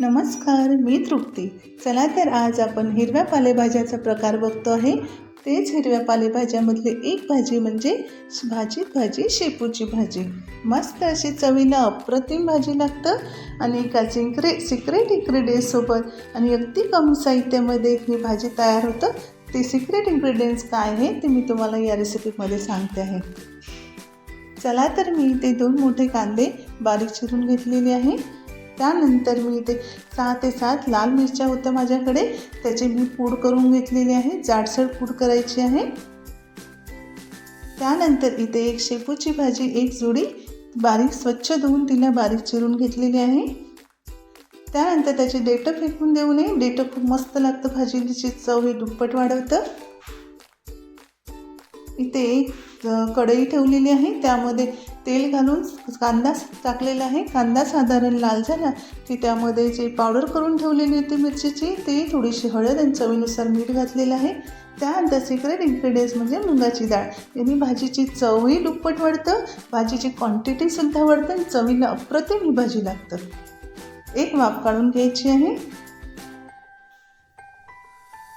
नमस्कार मी तृप्ती. चला तर आज आपण हिरव्या पालेभाज्याचा प्रकार बघतो आहे. तेच हिरव्या पालेभाज्यामधली एक भाजी म्हणजे भाजी भाजी शेपूची भाजी. मस्त अशी चवीला अप्रतिम भाजी लागतं आणि एका सिक्रे सिक्रेट इन्ग्रेडियंट्ससोबत आणि अगदी कमी साहित्यामध्ये ही भाजी तयार होतं. ते सिक्रेट इन्ग्रेडियंट्स काय आहे ते मी तुम्हाला या रेसिपीमध्ये सांगते आहे. चला तर मी ते दोन मोठे कांदे बारीक चिरून घेतलेले आहे. त्यानंतर मी इथे सहा ते सात लाल मिरच्या होत्या माझ्याकडे. त्याची मी पूड करून घेतलेली आहे. जाडसर पूड करायची आहे. त्यानंतर इथे एक शेपूची भाजी एक जुडी बारीक स्वच्छ धुवून तिला बारीक चिरून घेतलेली आहे. त्यानंतर त्याचे देठं फेकून देऊ नये. डेटं खूप मस्त लागतं भाजीची. चव ही दुप्पट वाढवतं. इथे एक कढई ठेवलेली आहे. त्यामध्ये तेल घालून कांदा टाकलेला आहे. कांदा साधारण लाल झाला की त्यामध्ये जे पावडर करून ठेवलेली होती मिरचीची ते थोडीशी हळद आणि चवीनुसार मीठ घातलेलं आहे. त्यानंतर सिक्रेट इन्ग्रेडियंट्स म्हणजे मुगाची डाळ. यांनी भाजीची चवही दुप्पट वाढतं भाजीची क्वांटिटीसुद्धा वाढतं आणि चवीला अप्रतिम ही भाजी लागतं. एक वाफ काढून घ्यायची आहे.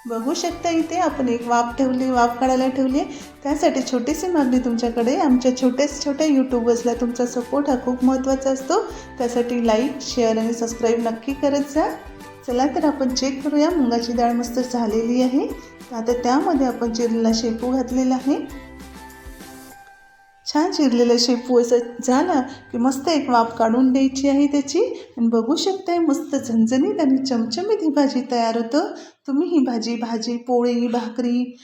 बघू शकता इथे. आपण एक वाफ ठेवली वाफ काढायला ठेवली. आहे त्यासाठी छोटीशी मागणी तुमच्याकडे. आमच्या छोट्याच छोट्या यूट्यूबर्सला तुमचा सपोर्ट हा खूप महत्त्वाचा असतो. त्यासाठी लाईक शेअर आणि सबस्क्राईब नक्की करत जा. चला तर आपण चेक करूया. मुगाची डाळ मस्त झालेली आहे. आता त्यामध्ये आपण चिरला शेपू घातलेला आहे. छान चिरलेला शेपू असं झालं की मस्त एक वाफ काढून द्यायची आहे त्याची. आणि बघू शकताय मस्त झणझणीत आणि चमचमीत ही भाजी तयार होतं. तुम्ही ही भाजी भाजी पोळी भाकरी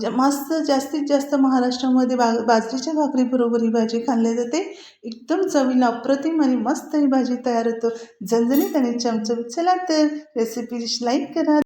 ज- मस्त जास्तीत जास्त महाराष्ट्रामध्ये बा बाजरीच्या भाकरीबरोबर ही भाजी खाल्ली जाते. एकदम चवीला अप्रतिम आणि मस्त ही भाजी तयार होतं. झणझणीत आणि चमचमीत. चला तर रेसिपी लाईक करा.